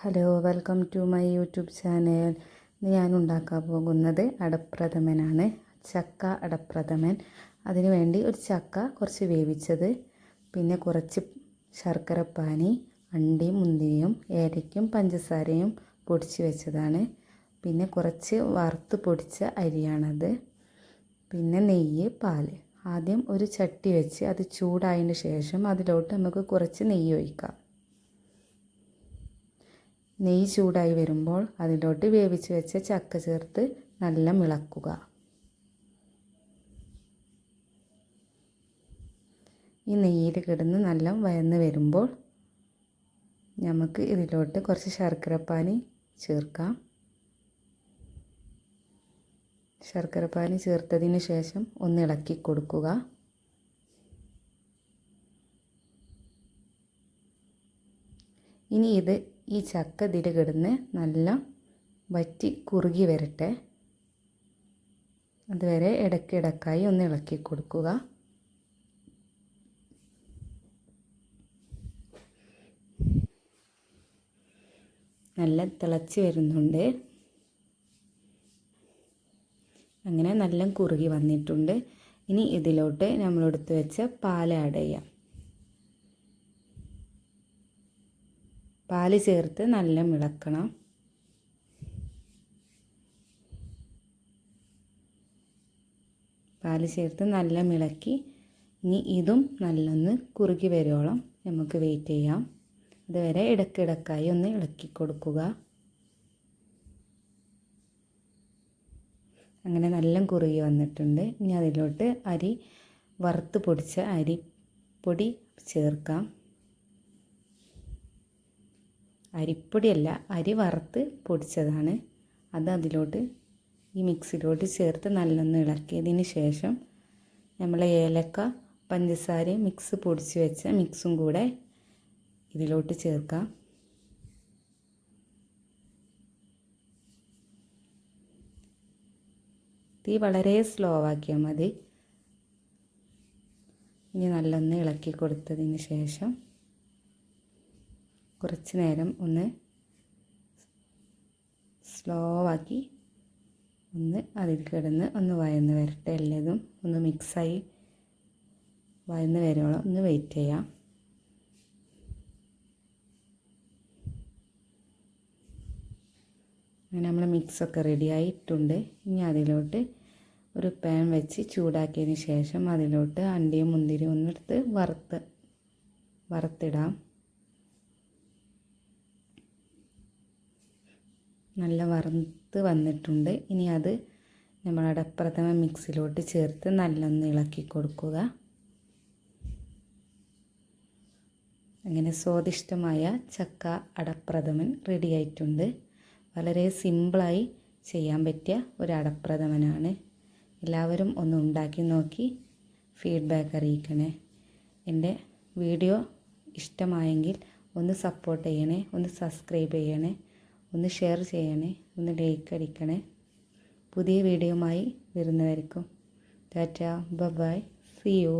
Hello welcome to my YouTube channel. ഇന്ന് ഞാൻ ഉണ്ടാക്കാൻ പോകുന്നത് അടപ്രഥമനാണ്. ചക്ക അടപ്രഥമൻ. അതിനുവേണ്ടി ഒരു ചക്ക കുറച്ച് വേവിച്ചത്. പിന്നെ കുറച്ച് ശർക്കരപ്പാനി അണ്ടിയും മുന്തിരിയും ഏലയ്ക്കും പഞ്ചസാരയും പൊടിച്ച് വെച്ചതാണ്. പിന്നെ കുറച്ച് വറുത്ത് പൊടിച്ച അരിയാണത്. പിന്നെ നെയ്യ് പാൽ. ആദ്യം ഒരു ചട്ടി വെച്ച് അത് ചൂടായതിന് ശേഷം അതിലോട്ട് നമുക്ക് കുറച്ച് നെയ്യ് ഒഴിക്കാം. നെയ്യ് ചൂടായി വരുമ്പോൾ അതിലോട്ട് വേവിച്ച് വെച്ച ചക്ക ചേർത്ത് നല്ല മിളക്കുക. ഈ നെയ്യിൽ കിടന്ന് നല്ല വയന്ന് വരുമ്പോൾ നമുക്ക് ഇതിലോട്ട് കുറച്ച് ശർക്കരപ്പാനി ചേർക്കാം. ശർക്കരപ്പാനി ചേർത്തതിന് ശേഷം ഒന്ന് ഇളക്കി കൊടുക്കുക. ഇനി ഇത് ഈ ചക്ക ഇതിൽ കിടന്ന് നല്ല വറ്റി കുറുകി വരട്ടെ. അതുവരെ ഇടയ്ക്കിടക്കായി ഒന്ന് ഇളക്കി കൊടുക്കുക. നല്ല തിളച്ച് വരുന്നുണ്ട്. അങ്ങനെ നല്ല കുറുകി വന്നിട്ടുണ്ട്. ഇനി ഇതിലോട്ട് നമ്മളെടുത്ത് വെച്ച പാൽ ആഡ് ചെയ്യാം. പാൽ ചേർത്ത് നല്ല മിളക്കണം. പാൽ ചേർത്ത് നല്ല മിളക്കി. ഇനി ഇതും നല്ലൊന്ന് കുറുകി വരുവോളം നമുക്ക് വെയിറ്റ് ചെയ്യാം. അതുവരെ ഇടക്കിടക്കായി ഒന്ന് ഇളക്കി കൊടുക്കുക. അങ്ങനെ നല്ല കുറുകി വന്നിട്ടുണ്ട്. ഇനി അതിലോട്ട് അരി വറുത്ത് പൊടിച്ച അരിപ്പൊടി ചേർക്കാം. അരിപ്പൊടിയല്ല അരി വറുത്ത് പൊടിച്ചതാണ്. അത് അതിലോട്ട് ഈ മിക്സിയിലോട്ട് ചേർത്ത് നല്ലൊന്ന് ഇളക്കിയതിന് ശേഷം നമ്മൾ ഏലക്ക പഞ്ചസാരയും മിക്സ് പൊടിച്ച് വെച്ച മിക്സും കൂടെ ഇതിലോട്ട് ചേർക്കാം. തീ വളരെ സ്ലോ ആക്കിയാൽ മതി. ഇനി നല്ലൊന്ന് ഇളക്കി കൊടുത്തതിന് ശേഷം കുറച്ച് നേരം ഒന്ന് സ്ലോ ആക്കി ഒന്ന് അതിൽ കിടന്ന് ഒന്ന് വയന്ന് വരട്ടെ എല്ലതും ഒന്ന് മിക്സായി വയന്ന് വരുവോളം ഒന്ന് വെയിറ്റ് ചെയ്യാം. അങ്ങനെ നമ്മൾ മിക്സൊക്കെ റെഡി ആയിട്ടുണ്ട്. ഇനി അതിലോട്ട് ഒരു പാൻ വെച്ച് ചൂടാക്കിയതിന് ശേഷം അതിലോട്ട് അണ്ടിയും മുന്തിരിയും ഒന്നെടുത്ത് വറുത്ത് വറുത്തിടാം. നല്ല വറുത്ത് വന്നിട്ടുണ്ട്. ഇനി അത് നമ്മൾ അടപ്രഥമ മിക്സിലോട്ട് ചേർത്ത് നല്ലൊന്ന് ഇളക്കി കൊടുക്കുക. അങ്ങനെ സ്വാദിഷ്ടമായ ചക്ക അടപ്രഥമൻ റെഡി ആയിട്ടുണ്ട്. വളരെ സിമ്പിളായി ചെയ്യാൻ പറ്റിയ ഒരു അടപ്രഥമനാണ്. എല്ലാവരും ഒന്ന് ഉണ്ടാക്കി നോക്കി ഫീഡ്ബാക്ക് അറിയിക്കണേ. എന്റെ വീഡിയോ ഇഷ്ടമായെങ്കിൽ ഒന്ന് സപ്പോർട്ട് ചെയ്യണേ ഒന്ന് സബ്സ്ക്രൈബ് ചെയ്യണേ. ഒന്ന് ഷെയർ ചെയ്യണേ ഒന്ന് ലൈക്ക് അടിക്കണേ. പുതിയ വീഡിയോയുമായി വരുന്നവർക്കും ടാറ്റ ബൈ സി യു